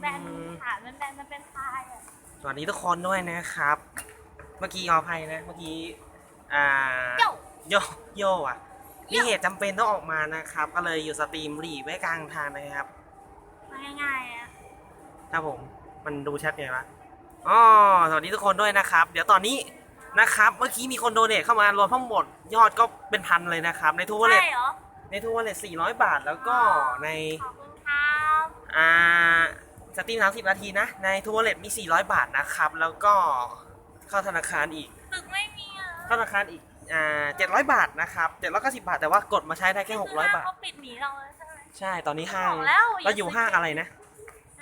แบนฐานมันแบนมันเป็นพายอะสวัสดีทุกคนด้วยนะครับ เมื่อกี้ขออภัยนะ เมื่อกี้ อ่า เจ้า โยโยอะมีเหตุจำเป็นต้องออกมานะครับ ก็เลยอยู่สตรีมรีไว้กลางทางนะครับง่ายๆอะครับผม มันดูชัดไงวะอ๋อสวัสดีทุกคนด้วยนะครับ เดี๋ยวตอนนี้นะครับ เมื่อกี้มีคนโดเนทเข้ามารวมทั้งหมดยอดก็เป็นพันเลยนะครับ ในทูวอลเล็ใช่ตเหรอในทูวอลเล็ต400 บาทแล้วก็ใน ขอบคุณครับ อ่า สตรีม30 นาทีนะ ในทูวอลเล็ตมี 400 บาทนะครับ แล้วก็เข้าธนาคารอีก ตึกไม่มีอะเข้าธนาคารอีกอ่า700 บาทนะครับ790 บาท แต่ว่ากดมาใช้ได้แค่ 600 บาท เขาปิดหนีเราแล้วใช่ไหม ใช่ ตอนนี้ห้างบอกแล้วอย่า เราอยู่ห้างอะไรนะ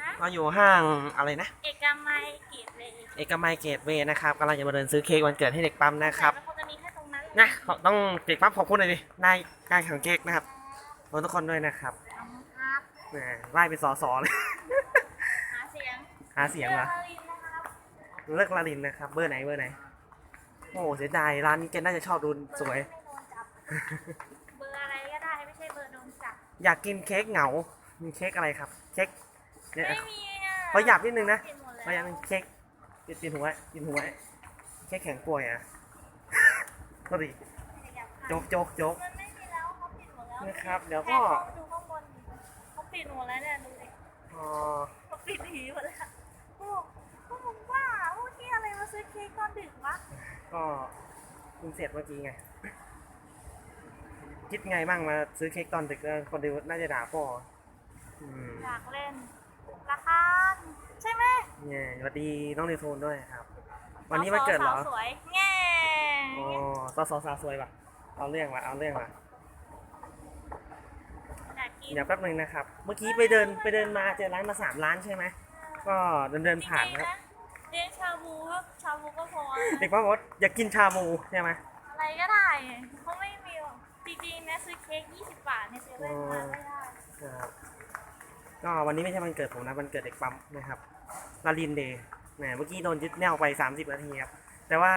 ฮะเราอยู่ห้างอะไรนะ เอกมัยเกียรติเลยเอกมัยเกตเวย์นะครับกำลังจะมาเดินซื้อเค้กวันเกิดให้เด็กปั๊มนะครับ แต่มันคงจะมีแค่ตรงนั้นนะขอต้องเด็กปั๊มขอบคุณหน่อยดินายนายของเค้กนะครับขอบคุณทุกคนด้วยนะครับขอบคุณครับแหมไล่เป็นสอสอเลยหาเสียง หาเสียงเหรอเลือกลินนะครับเลิกลาลินนะครับ เบอร์ไหนเบอร์ไหน โอ้เสียดายร้านนี้แกน่าจะชอบดูสวยไม่โดนจับเบอร์อะไรก็ได้ไม่ใช่เบอร์โดนจับอยากกินเค้กเหงา มีเค้กอะไรครับ เค้กเนี่ยไม่มีอะขอหยาบนิดนึงนะปิดหมดขอหแล้ยาวบนิดนึงเค้กกินกินหัวไว้กินหัวไว้เค้กแข็งป่วยอะก็ดิโจ๊กโจ๊กโจ๊กมันไม่มีแล้วเขาปิดหมดแล้วนะครับ เดี๋ยวก็แค่เขาดูข้างบนดิเขาปิดหมดแล้วเนี่ยดูดิอ๋อเขาปิดหีหมดแล้วพวกพวกมึงว่าพวกที่อะไร มาซื้อเค้กตอนดึกวะก็เพิ่งเสร็จเมื่อกี้ไง คิดไงบ้างมาซื้อเค้กตอนดึกเออคนดูน่าจะด่าพ่ออืมอยากเล่นราคาใช่ไหมเนี่ยสวัสดีน้องเนโทนด้วยครับ วันนี้วันเกิดเหรอสาวสวยแง่อ๋อสาวสาวสาวสวยป่ะ เอาเรื่องว่ะเอาเรื่องว่ะอยากกินเดี๋ยวแป๊บนึงนะครับ เมื่อกี้ไปเดินไปเดินมาเจอร้านมาสามร้านใช่ไหมก็เดินเดินผ่านครับเลี้ยงชา บูก็ชาบูก็พอ เด็กป้าบอกว่าอยากกินชาบูใช่ไหมอะไรก็ได้เขาไม่มีหรอกจริงๆนะซื้อเค้ก20 บาทในเซเว่นมาไม่ได้ครับก็วันนี้ไม่ใช่วันเกิดผมนะวันเกิดเด็กปั๊มนะครับลาลินเดย์แหมเมื่อกี้โดนยึดแนวไป 30 นาทีครับแต่ว่า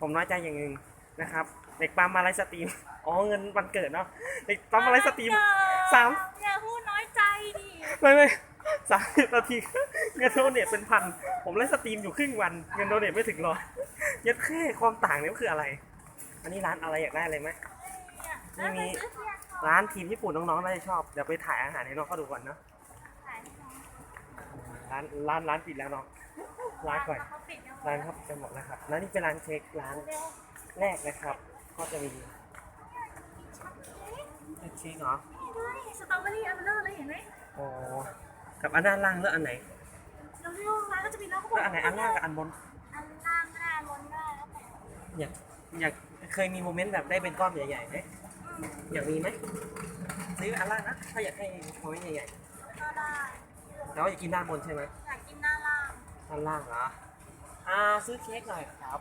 ผมน้อยใจอย่างหนึ่งนะครับ เด็กปั๊มมาไลฟ์สตรีมอ๋อเงินวันเกิดเนาะเด็กปั๊มมาไลฟ์สตรีมสามอย่าพูดน้อยใจดิไม่ไม่สามสิบนาทีเงินโดเนทเป็นพัน ผมไลฟ์สตรีมอยู่ครึ่งวันเงินโดเนทไม่ถึงร้อยยัดแค่ความต่างเนี่ยคืออะไร อันนี้ร้านอะไรอยากได้อะไรไหมไม่มีแล้วไปซื้อเทียนก่อนร้านทีมญี่ปุ่นน้องๆน่าจะชอบเดี๋ยวไปถ่ายอาหารให้น้องเขาดูก่อนเนาะขายให้น้องร้านร้านร้านปิดแล้วเนาะร้านก่อนเขาปิดแล้วร้านครับจะหมดแล้วครับแล้วนี่เป็นร้านเค้กร้านแรกนะครับ ก็จะมีเค้กเหรอด้วยสตรอเบอรี่อันเบลอเลยเห็นไหมอ๋อกับอันด้านล่างเลือกอันไหน เราเรียกว่าร้านก็จะมีแล้วเขาบเลืออกกอันไหนอันล่างกับอันบน อันล่างได้อันบนได้แล้วแต่อยากอยากเคยมีโมเมนต์แบบได้เป็นก้อนใหญ่ๆไหมอยากมีไหมซื้ออันล่างนะถ้าอยากให้โมเมนต์ใหญ่ก็ได้ๆแต่ว่าอยากกินด้านบนใช่ไหมอยากกินหน้าล่างด้านล่างเหรออ่าซื้อเค้กหน่อยครับ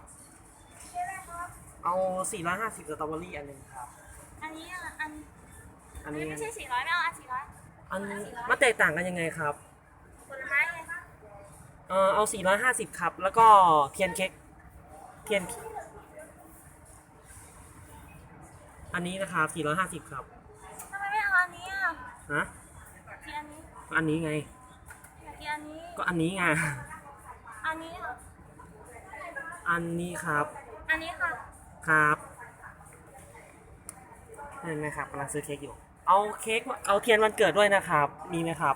ใช่ไหมครับเอา450สตรอเบอรี่อันหนึ่งครับ อันนี้อะอันอัอันนนี้นี้ไม่ใช่สี่ร้อยไม่เอาอันสี่ร้อยอันมันแตกต่างกันยังไงครับผลไม้ไงเออเอา 450 ครับ แล้วก็เทียนเค้กเทียน อันนี้นะครับ 450 ครับทำไมไม่เอาอันนี้อะฮะกินอันนี้อันนี้ไงอยากกินอันนี้ ก็อันนี้ไง อันนี้เหรออันนี้ครับ อันนี้ค่ะ ครับเห็นไหมครับกำลังซื้อเค้กอยู่ เอาเค้กมาเอาเทียนวันเกิดด้วยนะครับ มีไหมครับ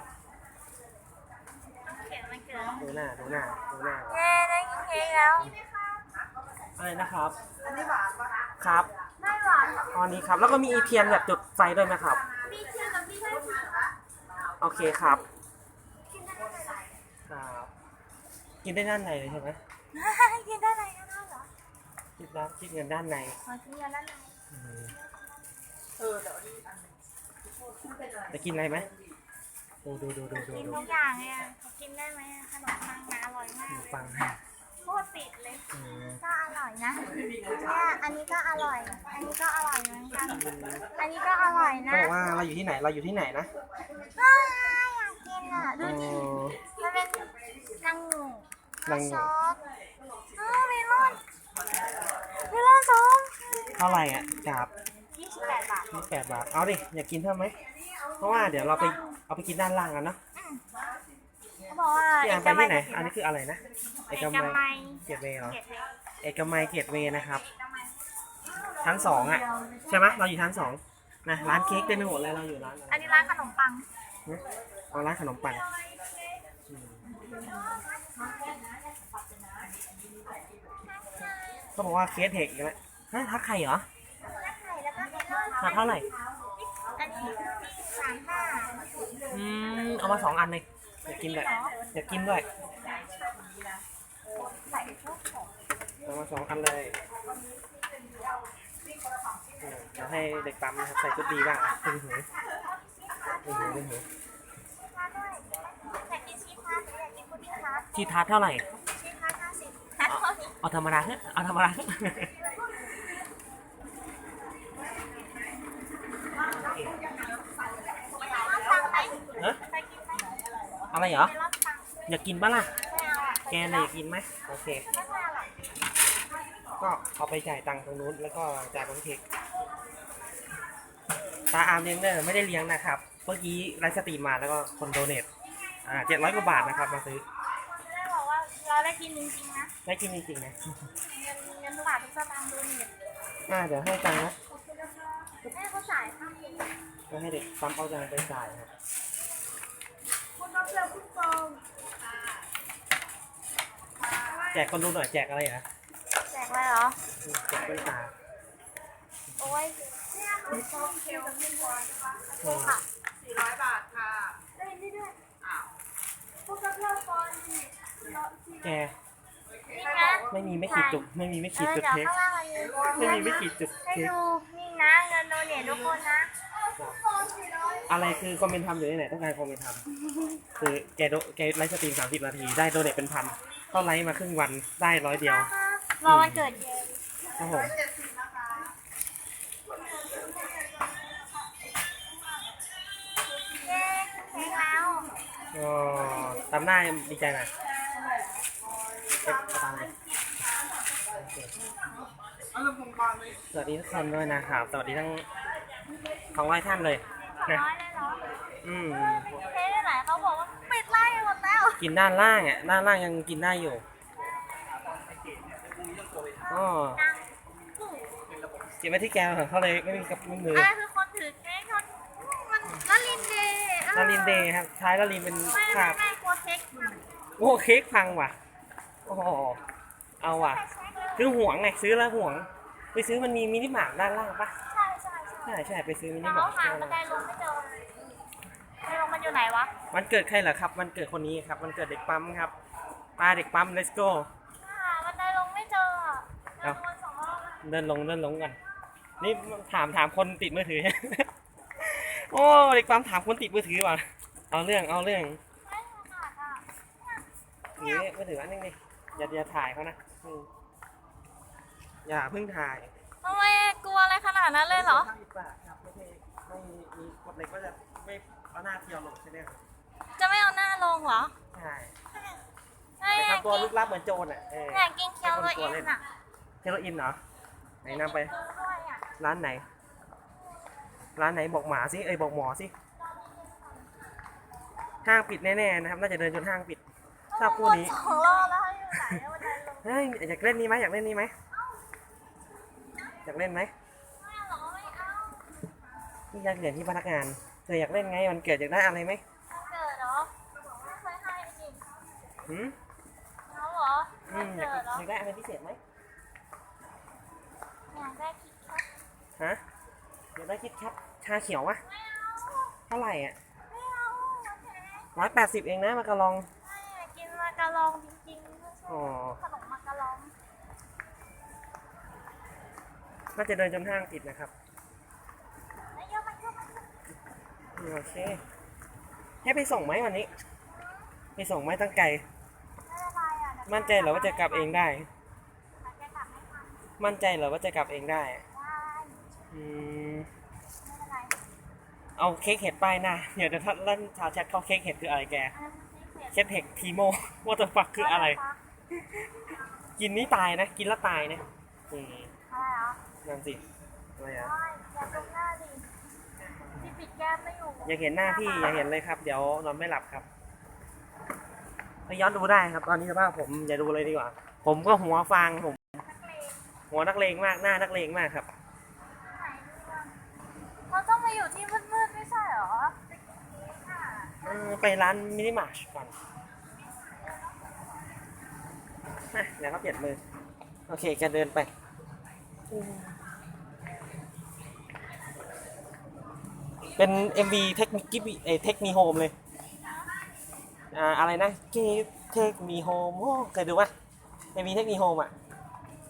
เขียนมันเกิน ดูหน้าดูหน้าดูหน้าเย้ได้กินเค้กแล้ว อะไรนะครับครับไม่หวานตอนนี้ครับ แล้วก็มีเทียนแบบจุดไฟด้วยไหมครับ มีเทียนกับมีได้สีโอเคครับกินได้ไหมครับ กินได้ด้านในเลยใช่ไหมกินได้ไหนก็ได้เหรอคิดแล้วคิดเงินด้านในขอกินกันได้ไหนอืมจะกินอะไรไหม ดูดูดูดูดูกินดูทุกอย่างเลยอะเขากินได้ไหมอะขนมปังนะอร่อยมากฟังโคตรติดเลย อืมก็อร่อยนะเนี่ยอันนี้ก็อร่อย อันนี้ก็อร่อยเหมือนกัน อันนี้ก็อร่อยนะเขาบอกว่าเราอยู่ที่ไหนเราอยู่ที่ไหนนะอ้าวอยากกินอะ ดูอ๋อดิมันเป็นนางหนูนางหนูซอสอ้าวเมลอนเมลอนส้มเท่าไหร่อะจับ28บาทยี่แปดบาท เอาดิ อยากกินเพิ่มไหม เพราะว่าเดี๋ยวเราไปเอาไปกินด้านล่างกันเนาะเขาบอกว่าพี่เออาร์มกไปมัที่ยไหน อันนี้คืออะไรนะเอกมัยเกียรติเวย์เหรอ เกียรติเวย์เอกมัยเกียรติเวย์นะครับ ชั้นสองอะ ใช่ไหมเราอยู่ชั้นสองนะร้านเค้กเต็มไปหมดเลยเราอยู่ร้านอะไรอันนี้ร้านขนมปังเอาร้านขนมปังอืมเขาบอกว่าเคสเทคอีกแล้วฮะทักใครเหรอ แล้วก็เมลอนทักเท่าไหร่ อันนี้สามห้าอืมเอามาสองอันเลยอยากกินด้วยอยากกินด้วยใส่ชุดของเอามาสองอันเลยอืมเดี๋ยวให้เด็กปั๊มนะครับใส่ชุดดีบ้างตึงหูตึงหูตึงหูทาด้วยอยากกินชีสทาร์ตหรืออยากกินพุดดิ้งทาร์ตที่ทาร์ตเท่าไหร่ชีสทาร์ตห้าสิบทาร์ตเท่านี้เอาธรรมดาเถอะเอาธรรมดาเถอะ เมลอนปังไหม เนอะ เคยกินไหม อะไรเหรอเมลอนปังอยากกินปะล่ะไม่เอาอะ แกน่ะอยากกินไหมโอเคไม่เอาหรอกก็เอาไปจ่ายตังค์ตรงนู้นแล้วก็จ่ายบนเค้กตาอาร์มเลี้ยงเนอร์ไม่ได้เลี้ยงนะครับ เมื่อกี้ไลฟ์สตรีมมาแล้วก็คนโดเนทอ่าเจ็ดร้อยกว่าบาทนะครับมาซื้อคนจะได้บอกว่าเราได้กินจริงๆนะ ได้กินจริงๆนะ เงินเงินทุกบาททุกสตางค์ดูเนี่ยอ่าเดี๋ยวให้ตังค์นะให้เขาจ่ายค่ากินก็ให้เด็กปั๊มเอาตังค์ไปจ่ายครับคุณต้อง เลือกคุณฟองแจกคนดูหน่อยแจกอะไรนะแจกอะไรเหรอ แจกเป็นตาโอ้ยเนี่ยคุณฟองเคียวกับคุณฟองอืมค่ะสี่ร้อยบาทค่ะได้ยินได้ด้วยอ้าวพวกกับเลือกฟองนี่แกนี่นะไม่มีไม่ขีดจุกไม่มีไม่ขีดจุดเดี๋ยวเค้กข้างล่างอันนี้ไม่มีไม่ขีดจุดให้เค้กดูนี่นะเงินโดเนททุกคนนะ อะไรคือคอมเมนต์ทำอยู่ที่ไหนต้องการคอมเมนต์ทำคือแกโดแกไลฟ์สตรีมสามสิบนาทีได้โดเนทเป็นพันก็ไลฟ์มาครึ่งวันได้ร้อยเดียวรอวันเกิดเย็นครับผมเจ็ดสิบนะคะเย้เค้กแล้วก็ตามหน้าดีใจหน่อยเก็บตามเลยเอาลำโพงบางเลยสวัสดีทุกคนด้วยนะครับ สวัสดีทั้ง สองร้อยท่านเลยสองนะร้อยเลยเหรออืมเค้กได้ไหนเขาบอกว่าปิดไล่หมดแล้วกินด้านล่างอะ ด้านล่างยังกินได้อยู่อ๋อดังเก็บไว้ที่แกวเขาเลยไม่มีกับมืออะไรคือคนถือเค้กเขามันลาลินเดย์ลาลินเดย์ครับท้ายลาลินเป็นไม่คไม่ราบไม่กลัวเค้กพังโอ้เค้กพังว่ะ โอ้โหเอาว่ะ ใช่ใช่เลยคือห่วงไงซื้อแล้วห่วง ไปซื้อมันมีมินิมาร์ทด้านล่างปะใช่ ใช่ใช่ใช่ใช่ไปซื้อมินิน้มาอร์งทหาบันไดลงไม่เจอบันไดลงมันอยู่ไหนวะ วันเกิดใครเหรอครับวันเกิดคนนี้ครับวันเกิดเด็กปั๊มครับมาเด็กปั๊ม let's go หาบันไดลงไม่เจออะเดินเอ้าวนสองรอบแล้วเดินลงเดินลงกันนี่ถามถามคนติดมือถือ โอ้เด็กปั๊มถามคนติดมือถือว่ะเอาเรื่องเอาเรื่องไม่ขาดอะนี่มือถืออันนึงดิอย่าอย่าถ่ายเขานะอืมอย่าเพิ่งถ่าย ทำไมกลัวอะไรขนาดนั้นเลยเหรอห้าสิบบาทครับไม่ใช่ไม่มีกฎเหล็กก็จะไม่เอาหน้าเที่ยวลงใช่ไหมครับจะไม่เอาหน้าลงเหรอใช่ไม่แต่อยากทำตัวกินลึกลับเหมือนโจรอะเอออยากกินเคียวตัวเองอะเฮโรอีนเหรอไหนนำไปดูด้วยอะร้านไหน ร้านไหนบอกหมาสิเอ้ยบอกหมอสิห้างปิดแน่ๆนะครับน่าจะเดินจนห้างปิดชอบคู่นี้วนสองรอบแล้วให้อยู่ไหนอะบันไดลงเฮ้ยอยากเล่นนี้ไหมอยากเล่นนี้ไหม อยากเล่นไหมไม่เอาหรอไม่เอาที่อยากเหรียญที่พนักงานเธออยากเล่นไงวันเกิดอยากได้อะไรไหมวันเกิดเหรอไม่เคยให้จริงหืมเขาเหรออืวันมอยากเกิดเหรออยากได้อะไรพิเศษไหมอยากได้คิดแคทฮะอยากได้คิดแคทชาเขียววะไม่เอาเท่าไหร่อะไม่เอาโอเคร้อยแปดสิบเองนะมากระลองไม่อยากกินมาการองจริงๆไม่ชอ๋อ อบขนม น่าจะเดินจนห้างปิดนะครับไม่เยอะมันเยอะมันเยอะอืมโอเคให้ไปส่งไหมวันนี้ ไปส่งไหมตั้งไกลไม่เป็นไรอะดี๋ยวมั่นใจเหรอว่าจะกลับเองได้ มันจะกลับไม่ทันมั่นใจเหรอว่าจะกลับเองได้ได้อืมไม่เป็นไรเอาเค้กเห็ดป้ายหน้าเดี๋ยวจะทัดลั่นชาวแชทเข้าเค้กเห็ดคืออะไรแกอันนั้นไม่เผ็ดเค้กเห็ดทีโมว่าตัวฟักคืออะไร กินนี่ตายนะ กินแล้วตายนะอืม อะไรเหรอนั่นสิอะไรอะไม่อย่าตรงหน้าดิที่ปิดแก้มไม่อยู่อยากเห็นหน้าพี่อยากเห็นเลยครับ เดี๋ยวนอนไม่หลับครับไปย้อนดูได้ครับ ตอนนี้สภาพผมอย่าดูเลยดีกว่า ผมก็หัวฟางผม หัวนักเลงมากหน้านักเลงมากครับเราต้องไปอยู่ที่มืดๆไม่ใช่เหรอเออไปร้านมินิมาร์ชก่อนอะเดี๋ยวเขาเปลี่ยนมือ โอเคแกเดินไป เป็น MV เทคนิคกิบเอเทคมีโฮมเลย อ่า อะไรนะเกเทคมีโฮมโอ้เคยดูปะ MV เทคมีโฮมอะ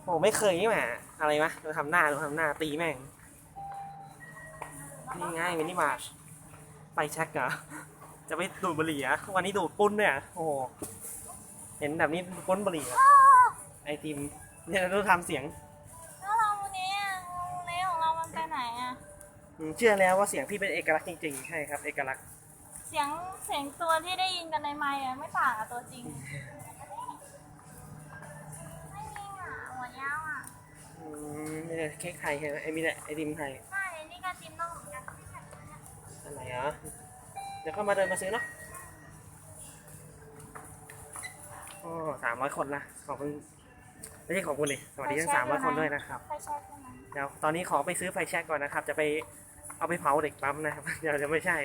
โอ้ไม่เคยนี่หว่าอะไรวะเราทำหน้าเราทำหน้าตีแม่ง นี่ไงมินิมาร์ชไปช็กเหรอ จะไปดูดบุหรี่เหรอะวันนี้ดูดปุ้นด้วยเหรอะโอ้โหเห็นแบบนี้ปุ้นบุหรี่เหรอไอติมเนี่ยเราต้องทำเสียง อืมเชื่อแล้วว่าเสียงพี่เป็นเอกลักษณ์จริงๆ ใช่ครับ เอกลักษณ์ เสียงเสียงตัวที่ได้ยินกันในไมค์อะไม่ต่างกับตัวจริง ไม่มีอะหัวยาวอะอืมนี่เค้กไทยใช่ไหมไอมีแต่ไอติมไทย ใช่นี่ก็จิ้มต้องเหมือนกันอะไรเหรอเดี๋ยวเข้ามาเดินมาซื้อเนาะโอ้สามร้อยคนละขอบคุณ ไม่ใช่ขอบคุณเลยสวัสดีทั้งสามร้อยคนด้วยนะครับ ไฟแช็กใช่ไหม เดี๋ยวตอนนี้ขอไปซื้อไฟแช็กก่อนนะครับ จะไป เอาไปเผาเด็กปั๊มนะครับเดี๋ยวจะไม่ใช่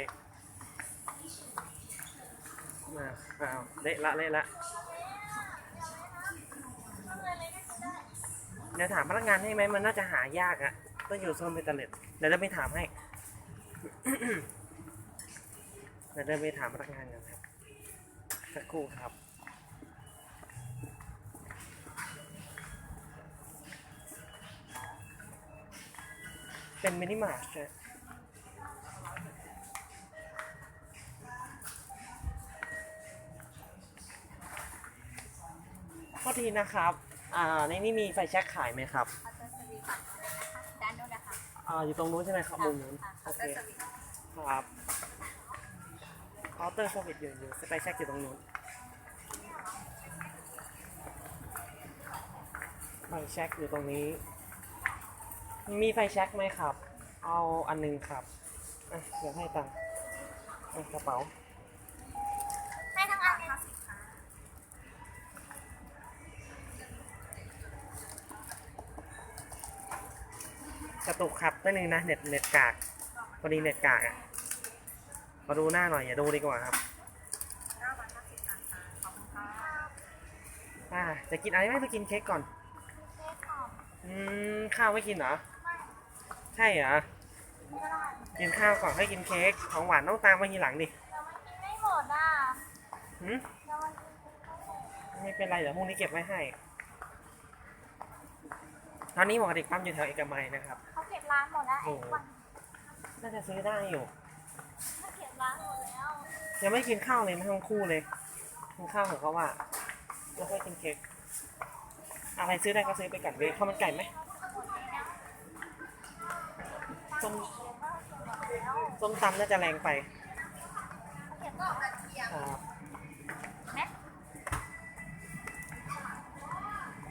มาเอาเละละเละละเดี๋ยวถามพนักงานให้ไหมมันน่าจะหายากอะต้องอยู่โซนเบตเตอร์เล็ตเดี๋ยวเราไปถามให้เดี๋ยวเดินไปถามพนักงานกันครับสักครู่ครับเป็นมินิมาร์ช นะข้อทีนะครับ อ่า ในนี้มีไฟแช็กขายไหมครับด้านนู้นนะคะอ่าอยู่ตรงนู้นใช่ไหมครับมุมนู้นโอเคครับเคาน์เตอร์สวิตอยู่อยู่ไฟแช็กอยู่ตรงนู้น ไฟแช็กอยู่ตรงนี้ มีไฟแช็กไหมครับ เอาอันหนึงครับ อะเดี๋ยวให้ตังค์อะกระเป๋า ตุกครับนิดนึงนะเน็ตเน็ตกากพอดีเน็ตกากอะมาดูหน้าหน่อยอย่าดูดีกว่าครับอ่าจะกินอะไรไหมไปกินเค้กก่อนเค้กหอมอืมข้าวไม่กินเหรอไม่ใช่เหรอไม่ได้กินข้าวก่อนให้กินเค้กของหวานต้องตามมาทีหลังดิแต่มันกินไม่หมดอะหืมแต่มันกินไม่หมดไม่เป็นไรเดี๋ยวพรุ่งนี้เก็บไว้ให้ ตอนนี้หมอเด็กปั๊มอยู่แถวเอกมัยนะครับ เขาเก็บร้านหมดแล้วไอ้วันน่าจะซื้อได้อยู่เขาเก็บร้านหมดแล้วยังไม่กินข้าวเลยนะทั้งคู่เลยกินข้าวของเขาว่าแล้วค่อยกินเค้กอะไรซื้อได้ก็ซื้อไปก่อนเว้ยข้าวมันไก่ไหมส้มส้มตำน่าจะแรงไปเขาเก็บก็กระเทียมครับแม่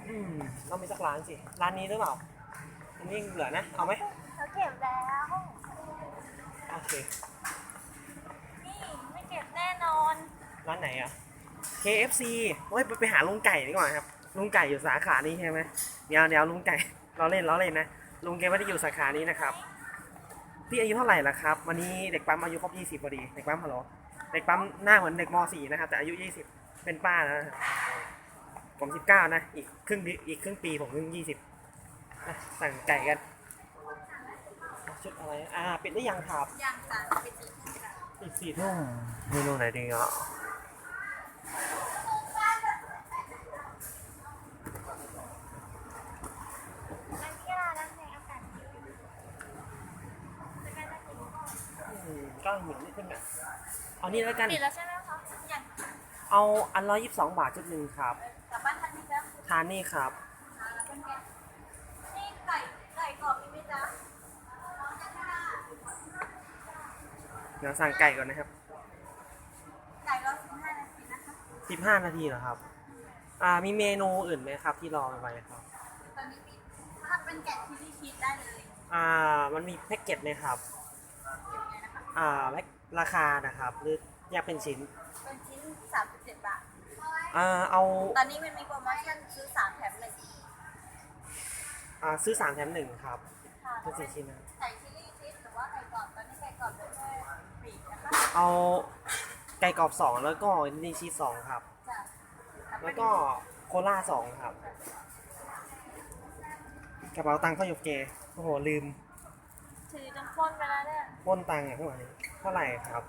อืมต้องมีสักร้านสิ ร้านนี้หรือเปล่า อันนี้เหลือนะ เอาไหม เขาเก็บแล้ว โอเค นี่ไม่เก็บแน่นอน ร้านไหนอะ KFC โอ้ยไปไปหาลุงไก่ดีกว่าครับ ลุงไก่อยู่สาขานี้ใช่ไหมเดี๋ยวเดี๋ยวลุงไก่ เราเล่นเราเล่นนะ ลุงแกไม่ได้อยู่สาขานี้นะครับ พี่อายุเท่าไหร่ละครับ วันนี้เด็กปั๊มอายุครบ20พอดี เด็กปั๊มฮัลโหล เด็กปั๊มหน้าเหมือนเด็กม .4 นะครับ แต่อายุ 20 เป็นป้าแล้วนะผม 19 นะ อีกครึ่งปีอีกครึ่งปีผมเพิ่ง20อะสั่งไก่กัน ชุดอะไรอ่าปิดได้ยังครับอย่างจ้ะไปจีบอีกสี่ทุ่มเมนูไหนดีอะอันนี้ก็ได้นะในอากาศดีจะกันได้กี่โมงอืมก็เหมือนนิดนึงอะเอานี่แล้วกันปิดแล้วใช่ไหมคะอย่างเอาอันร้อยยี่สิบสองบาทชุดหนึ่งครับกลับบ้านทันทีแล้วทานนี่ครับแล้วเป็นไงนี่ไก่ไก่กรอบมีไหมจ๊ะ เดี๋ยวสั่งไก่ก่อนนะครับ ไก่รอสิบห้านาทีนะคะสิบห้านาทีเหรอครับ อ่า มีเมนูอื่นไหมครับ ที่รอไปครับ ตอนนี้ปิดถ้าเป็นแกะที่ที่ชีสได้เลยอ่า มันมีแพ็กเกจไหมครับยังไงนะคะอ่าแพ็คราคานะครับ หรือแยกเป็นชิ้น เป็นชิ้นสามสิบเจ็ดบาทเอ่อเอา ตอนนี้มันมีโปรโมชั่นซื้อสามแถมหนึ่งอ่า ซื้อสามแถมหนึ่งครับค่ะเป็นสี่ชิ้นนะไก่ชิ เอาไก่กรอบสองแล้วก็นี่ชีสสองครับจ้ะแล้วก็โคลาสองครับ กระเป๋าตังค์เข้าอยู่เกโอ้โหลืมถือจนพ้นไปแล้วเนี่ยปล้นตังค์อะข้างหลังเท่าไหร่ครับ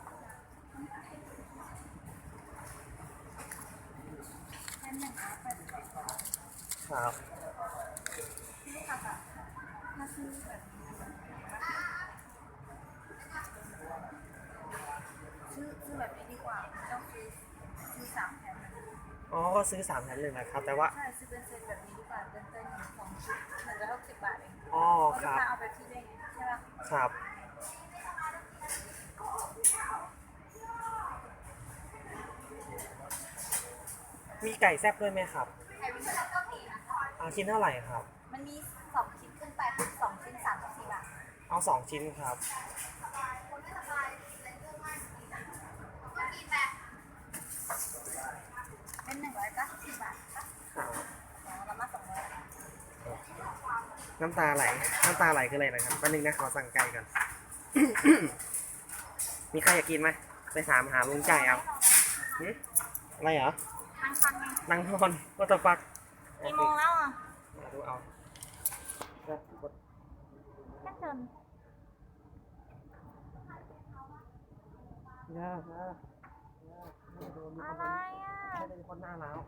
แถมหนึ่งนะแปดสิบเอ็ดบาทครับนี่ค่ะค่ะถ้าซื้อแบบ อ๋อก็ซื้อสามแถมหนึ่งนะครับ แต่ว่า ใช่ซื้อเป็นเซตแบบนี้ดีกว่าเติมเติมสองชุดหนึ่งร้อยหกสิบบาทเองอ๋อเพราะคลูกรับ ค้าเอาไปที่ได้ไงใช่ปะครับ มีไก่แซ่บด้วยไหมครับไข่วิงก็มีนะคะเอาชิ้นเท่าไหร่ครับ มันมีสองชิ้นขึ้นไปคือสองชิ้นสามสิบสี่บาทเอาสองชิ้นครับเป็นหนึ่งร้อยเก้าสิบสี่บาทค่ะครับสองละมาสองร้อยน้ำตาไหล น้ำตาไหลคืออะไรนะครับแป๊บนึงนะขอสั่งไก่ก่อน มีใครอยากกินไหมไปถามหาลุงไก่เอาหึอะไรเหรอทางคันไงนั่งนอนวัตฟักกี่โมงแล้วอะมาดูเอาครับกดแค่เดินยากยากยากไม่โดนมีอะคนไรไม่อะ ได้มีคนหน้าแล้ว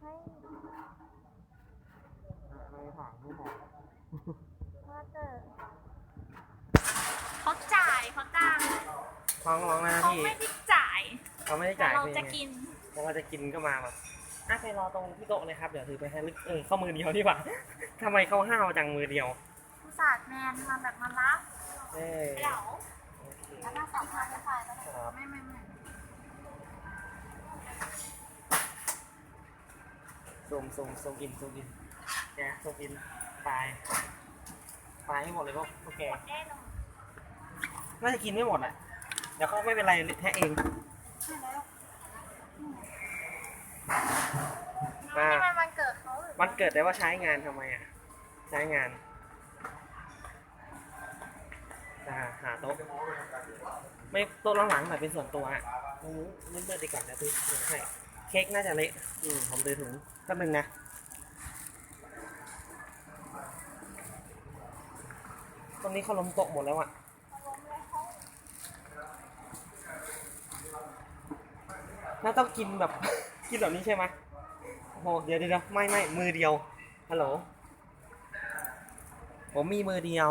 เฮ้ยอะไรถามไม่บอกว่าเจอเขาจ่ายเขาจ้างฟ้องร้องนะเขาพี่ไม่ได้จ่ายเขาไม่ได้แต่จ่ายเราพี่จะกิน แล้วเราจะกินก็มาแบบอะไปรอตรงที่โต๊ะเลยครับ เดี๋ยวถือไปให้ลึกเออเข้ามือเดียวดีกว่า ทำไมเขาห้าวจังมือเดียว ผู้สาดแมนมาแบบมารับเอ้ยเดี๋ยวโอเค แล้วก็สองพันจะไปแล้วครับไม่ไม่ไม่ซูมซูมซูมอินซูมอินแกซูมอินตายตายให้หมดเลยพวกพวกแกหมดแน่นอนน่าจะกินไม่หมดอะ เดี๋ยวเขาไม่เป็นไรแท้เองใช่แล้วอ่านี่มันวันเกิดเขาหรือ วันเกิดแต่ว่าใช้งานทำไมอะ ใช้งาน อ่าหาโต๊ะไม่โต๊ะหลังๆแบบเป็นส่วนตัวอะตรงนู้นเลื่อนๆดีกว่านะพี่ให้เค้กน่าจะเละอืมผมเดินถึงแป๊บนึงนะตรงนี้เขาล้มโต๊ะหมดแล้วอะน่าต้องกินแบบ กินแบบนี้ใช่ไหมโอ้โหเดี๋ยวเดี๋ยวไม่ไม่มือเดียวฮัลโหลผมมีมือเดียว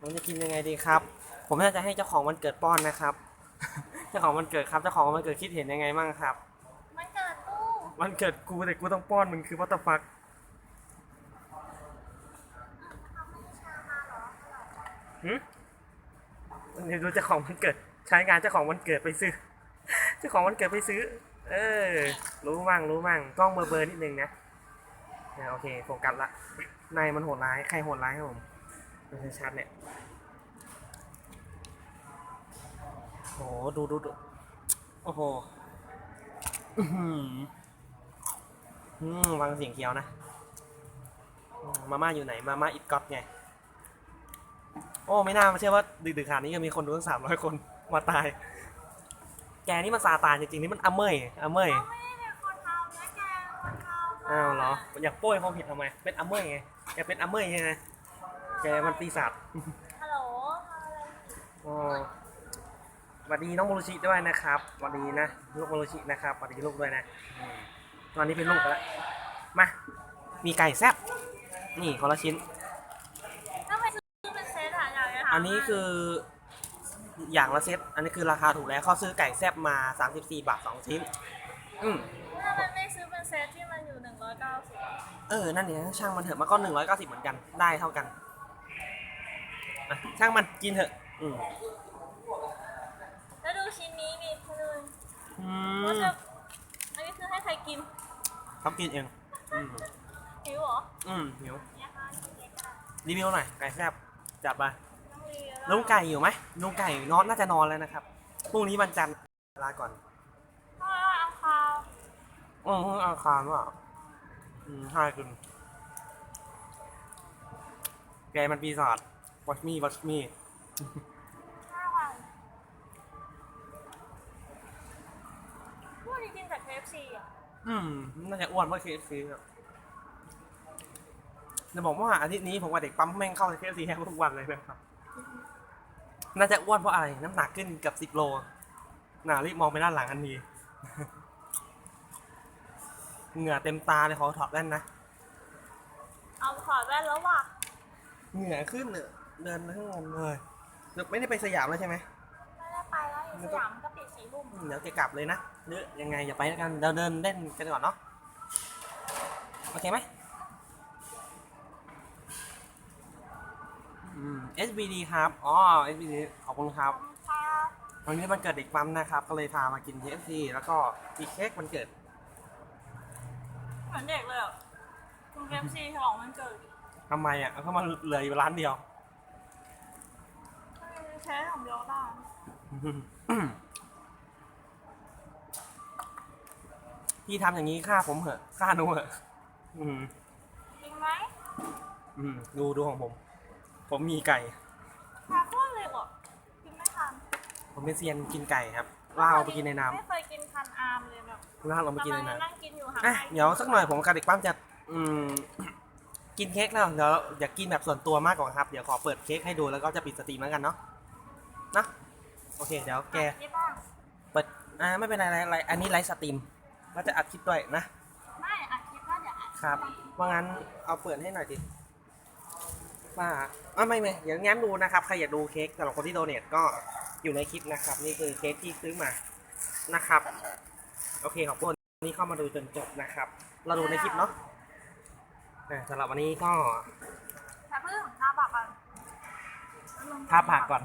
ผมจะกินยังไงดีครับ ผมน่าจะให้เจ้าของวันเกิดป้อนนะครับ เจ้าของวันเกิดครับ เจ้าของวันเกิดคิดเห็นยังไงบ้างครับ มันเกิดตู้วันเกิดกูแต่กูต้องป้อนมึงคือวัตฟักหืมเดี๋ยวดูเจ้าของวันเกิด ใช้งานเจ้าของวันเกิดไปซื้อ เจ้าของวันเกิดไปซื้อ เออ รู้มั่งรู้มั่งกล้องเบอร์เบอร์นิดนึงนะอ่าโอเคโฟกัสละนายมันโหดร้าย ใครโหดร้ายครับผม ดูชัดๆเนี่ยโอ้โหดูดูดูโอ้โหอื้อหืออืมฟังเสียงเคี้ยวนะอืมมาม่าอยู่ไหน มาม่าอิดก๊อตไง โอ้ ไม่น่ามาเชื่อว่าดึกๆขนาดนี้ยังมีคนดูตั้งสามร้อยคนมาตาย แกนี่มันซาตานจริงๆ นี่มันอเมยอเมยไม่ได้เป็นคนทำนะแกคนทำอ้าวเหรอ อยากโป้ยความผิดทำไม เป็นอเมยไงแกเป็นอเมยใช่ไหม แกมันปีศาจฮัลโหลทำอะไรอ๋อสวัสดีน้องโมรุชิด้วยนะครับสวัสดีนะลูกโมรุชินะครับสวัสดีลูกด้วยนะอืมตอนนี้เป็นลูกแล้วมา มีไก่แซ่บนี่คนละชิ้นทำไมซื้อเป็นเซตอะอยากจะถามอันนี้คืออย่างละเซต อันนี้คือราคาถูกแล้วเขาซื้อไก่แซ่บมา 34 บาท 2 ชิ้น อืมถ้ามันไม่ซื้อเป็นเซตที่มันอยู่หนึ่งร้อยเก้าสิบเออ นั่นเนี่ยช่างมันเถอะมันก็ 190 เหมือนกัน ได้เท่ากัน อะช่างมันกินเถอะอืมแล้วดูชิ้นนี้ดิเลยอืว่ามจะอันนี้คือให้ใครกินเขากินเองอืมหิวเหรออืมหิวเนี่ยค่ะเล็กก็ได้รีวิวหน่อยไก่แซ่บจัดไปต้องรีวิวลุงไก่อยู่ไหมลุงไก่นอนน่าจะนอนแล้วนะครับพรุ่งนี้วันจันทร์ลาก่อนเฮ้ยเอาคาวอืมอาคารว่าอืมใช่คุณแกมันปีศาจ watch me watch me ห้าวันพูดจริงๆแต่ KFC อะ อืมน่าจะอ้วนเพราะ KFC ครับจะบอกว่าอาทิตย์นี้ผมว่าเด็กปั๊มแม่งเข้า KFC แทบทุกวันเลยนะครับ น่าจะอ้วนเพราะอะไร น้ำหนักขึ้นเกับสิบโลน่ารีบมองไปด้านหลังทันทีเหงื่อเต็มตาเลยขอถอดแว่นนะ เอาขอดแว่นแล้วว่ะ เหงื่อขึ้นเนอะ เดินทั้งวันเลยเดี๋ยวไม่ได้ไปสยามแล้วใช่ไหมไม่ได้ไปแล้วอยู่สยามก็ปิดสี่ทุ่มอืมเดี๋ยวจะกลับเลยนะหรือยังไงอย่าไปแล้วกันเดี๋ยวเดินเล่นกันก่อนเนาะโอเคไหมอืม SBD ครับอ๋อ SBD ขอบคุณครับค่ะวันนี้มันเกิดเด็กปั๊มนะครับ ก็เลยพามากิน KFC แล้วก็มีเค้กวันเกิดเหมือนเด็กเลยอะคุณ KFC ฉลองวันเกิดทำไมอะเขามาเหลืออยู่ร้านเดียว ไม่มีแค่ของเดียวได้พี่ทำอย่างนี้ฆ่าผมเหอะฆ่าหนูเหอะอืมจริงไหมอืมดูดูของผม ผมมีไก่คาโคตรเลยอะกินไม่ทันผมเป็นเซียนกินไก่ครับล่าเอาไปกินในน้ไม่เคยกินคันอาร์มเลยแบบำล่าเอาไปกินในกำลังน้นั่งกินอยู่ห่างำอะไปเดี๋ยวสักหน่อยผมกับเด็กปั๊มจะอืม กินเค้กแล้วเดี๋ยวอยากกินแบบส่วนตัวมากกว่าครับ เดี๋ยวขอเปิดเค้กให้ดูแล้วก็จะปิดสตรีมแล้วกันเนาะ นะโอเค เดี๋ยวแกนี่บ้างเปิดอ่าไม่เป็นไรไรไรอันนี้ไลฟ์สตรีมก็จะอัดคลิปด้วยนะไม่อัดคลิปว่าเดี๋ยวอัดครับว่างั้นเอาเปิดให้หน่อยดิว่าอะไม่ไม่เดี๋ยวงั้นดูนะครับใครอยากดูเค้กสำหรับคนที่โดเนทก็อยู่ในคลิปนะครับ นี่คือเค้กที่ซื้อมานะครับ โอเคขอบคุณนี่เข้ามาดูจนจบนะครับ เราดูในคลิปเนาะอะสำหรับวันนี้ก็แต่เพิ่งทาปากก่อนทาปากก่อน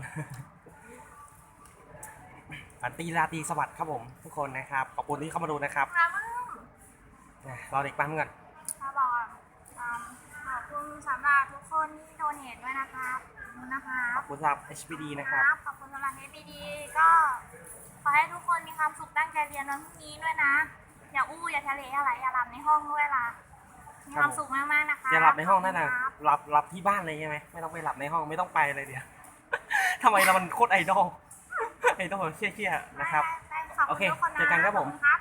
ฝันตีราตรีสวัสดิ์ครับผมทุกคนนะครับ ขอบคุณที่เข้ามาดูนะครับทาเพิ่งอะรอเด็กปั๊มก่อนทาบอกก่อนอ่าขอบคุณสำหรับทุกคนที่โดเนทด้วยนะครับขอบคุณนะครัขบอบคุณสำหรับ HPD นะครับ ขอบคุณสำหรับ HPD ก็ขอให้ทุกคนมีความสุขตั้งใจเรียนวันพรุ่งนี้ด้วยนะ อย่าอู้อย่าทะเลอะไรอย่าหลับในห้องด้วยล่ะมีความสุขมากๆนะคะจะหลับในห้องนั่นน่ะขบคุณครับหลับหลับที่บ้านเลยใช่ไหมไม่ต้องไปหลับในห้องไม่ต้องไปเลยเดียว ทำไมเรามันโคตรไอดอล ไอดอลเชี่ยๆนะครับได้ได้ขอบโอคุเคณทุกคนนะเจอกันครับผมขอณครับ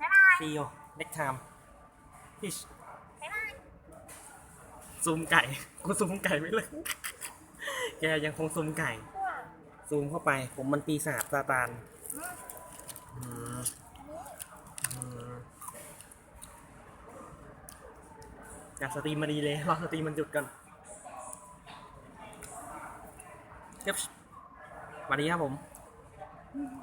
บ๊ายบาย see you next time พิชบ๊ายบาย ซูมไก่ กูซูมไก่ไม่เลยแกยังคงซูมไก่ ซูมเข้าไป ผมมันปีศาจซาตานอืมอืมอยากสตรีมมาดีเลยรอสตรีมมันหยุดกันเจ็บสวัสดีครับผม 嗯